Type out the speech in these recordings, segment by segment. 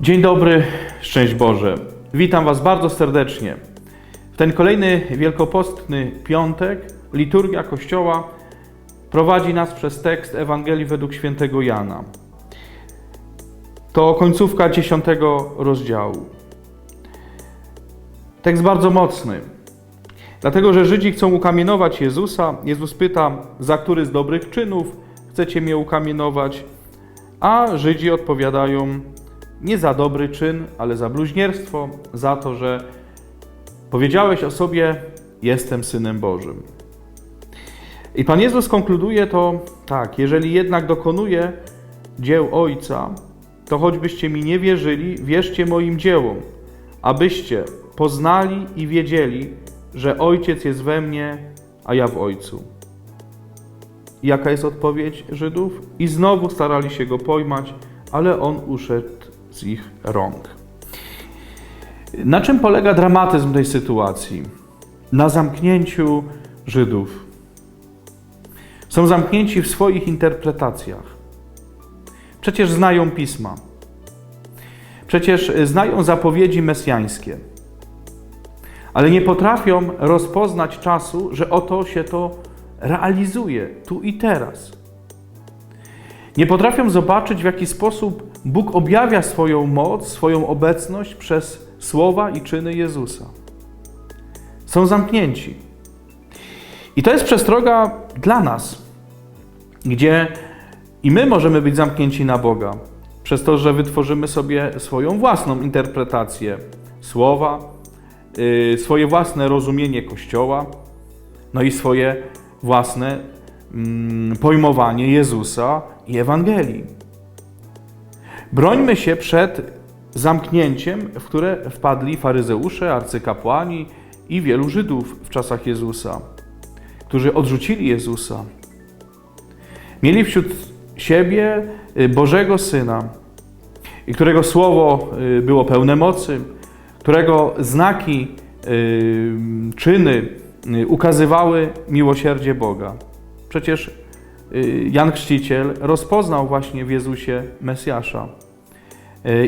Dzień dobry, szczęść Boże. Witam Was bardzo serdecznie. W ten kolejny wielkopostny piątek liturgia Kościoła prowadzi nas przez tekst Ewangelii według świętego Jana. To końcówka dziesiątego rozdziału. Tekst bardzo mocny. Dlatego, że Żydzi chcą ukamienować Jezusa. Jezus pyta, za który z dobrych czynów chcecie mnie ukamienować? A Żydzi odpowiadają, nie za dobry czyn, ale za bluźnierstwo, za to, że powiedziałeś o sobie, jestem synem Bożym. I Pan Jezus konkluduje to tak: jeżeli jednak dokonuję dzieł Ojca, to choćbyście mi nie wierzyli, wierzcie moim dziełom, abyście poznali i wiedzieli, że Ojciec jest we mnie, a ja w Ojcu. I Jaka jest odpowiedź Żydów? I znowu starali się go pojmać, ale on uszedł ich rąk. Na czym polega dramatyzm tej sytuacji? Na zamknięciu Żydów. Są zamknięci w swoich interpretacjach. Przecież znają pisma. Przecież znają zapowiedzi mesjańskie. Ale nie potrafią rozpoznać czasu, że oto się to realizuje tu i teraz. Nie potrafią zobaczyć, w jaki sposób Bóg objawia swoją moc, swoją obecność przez słowa i czyny Jezusa. Są zamknięci. I to jest przestroga dla nas, gdzie i my możemy być zamknięci na Boga, przez to, że wytworzymy sobie swoją własną interpretację słowa, yy, swoje własne rozumienie Kościoła, no i swoje własne pojmowanie Jezusa i Ewangelii. Brońmy się przed zamknięciem, w które wpadli faryzeusze, arcykapłani i wielu Żydów w czasach Jezusa, którzy odrzucili Jezusa. Mieli wśród siebie y, Bożego Syna, którego słowo y, było pełne mocy, którego znaki, y, czyny ukazywały miłosierdzie Boga. Przecież Jan Chrzciciel rozpoznał właśnie w Jezusie Mesjasza.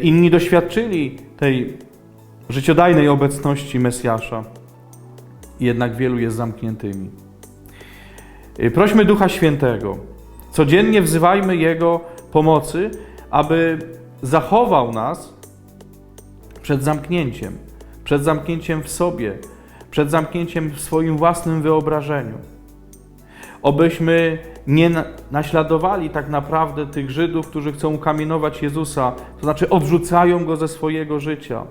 Inni doświadczyli tej życiodajnej obecności Mesjasza, jednak wielu jest zamkniętymi. Prośmy Ducha Świętego, codziennie wzywajmy Jego pomocy, aby zachował nas przed zamknięciem, przed zamknięciem w sobie, przed zamknięciem w swoim własnym wyobrażeniu. Obyśmy nie naśladowali tak naprawdę tych Żydów, którzy chcą ukamienować Jezusa, to znaczy odrzucają go ze swojego życia.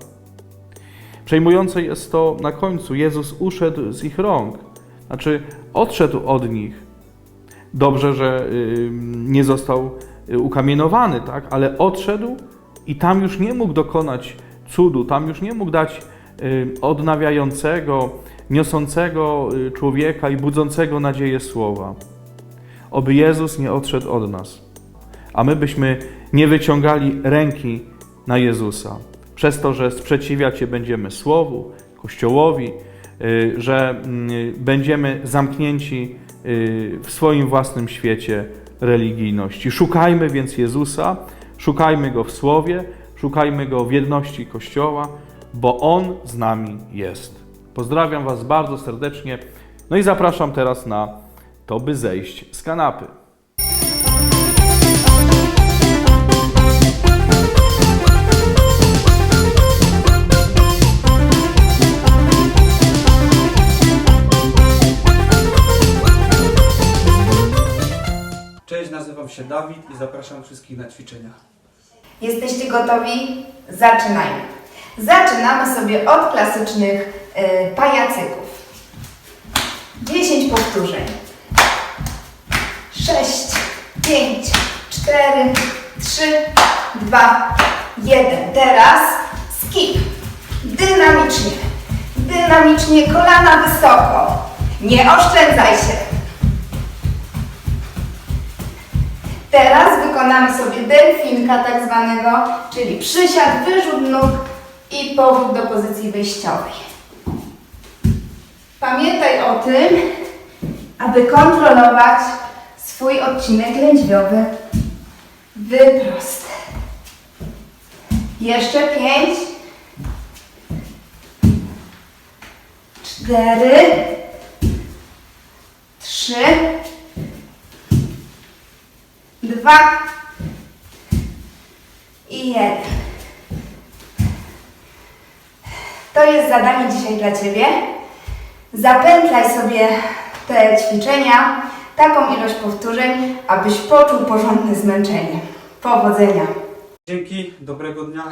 Przejmujące jest to na końcu. Jezus uszedł z ich rąk, znaczy odszedł od nich. Dobrze, że nie został ukamienowany, tak? ale odszedł i tam już nie mógł dokonać cudu, tam już nie mógł dać odnawiającego, niosącego człowieka i budzącego nadzieję słowa. Oby Jezus nie odszedł od nas, a my byśmy nie wyciągali ręki na Jezusa. Przez to, że sprzeciwiać się będziemy Słowu, Kościołowi, że będziemy zamknięci w swoim własnym świecie religijności. Szukajmy więc Jezusa, szukajmy Go w Słowie, szukajmy Go w jedności Kościoła, bo On z nami jest. Pozdrawiam Was bardzo serdecznie. No i zapraszam teraz na to, by zejść z kanapy. Cześć, nazywam się Dawid i zapraszam wszystkich na ćwiczenia. Jesteście gotowi? Zaczynajmy. Zaczynamy sobie od klasycznych y, pajacyków. 10 powtórzeń. 6, 5, 4, 3, 2, 1. Teraz skip. Dynamicznie. Dynamicznie, kolana wysoko. Nie oszczędzaj się. Teraz wykonamy sobie delfinka tak zwanego, czyli przysiad, wyrzut nóg i powrót do pozycji wyjściowej. Pamiętaj o tym, aby kontrolować swój odcinek lędźwiowy. Wyprost. Jeszcze pięć. Cztery. Trzy. Dwa. I jeden. To jest zadanie dzisiaj dla Ciebie. Zapętlaj sobie te ćwiczenia, taką ilość powtórzeń, abyś poczuł porządne zmęczenie. Powodzenia! Dzięki, dobrego dnia.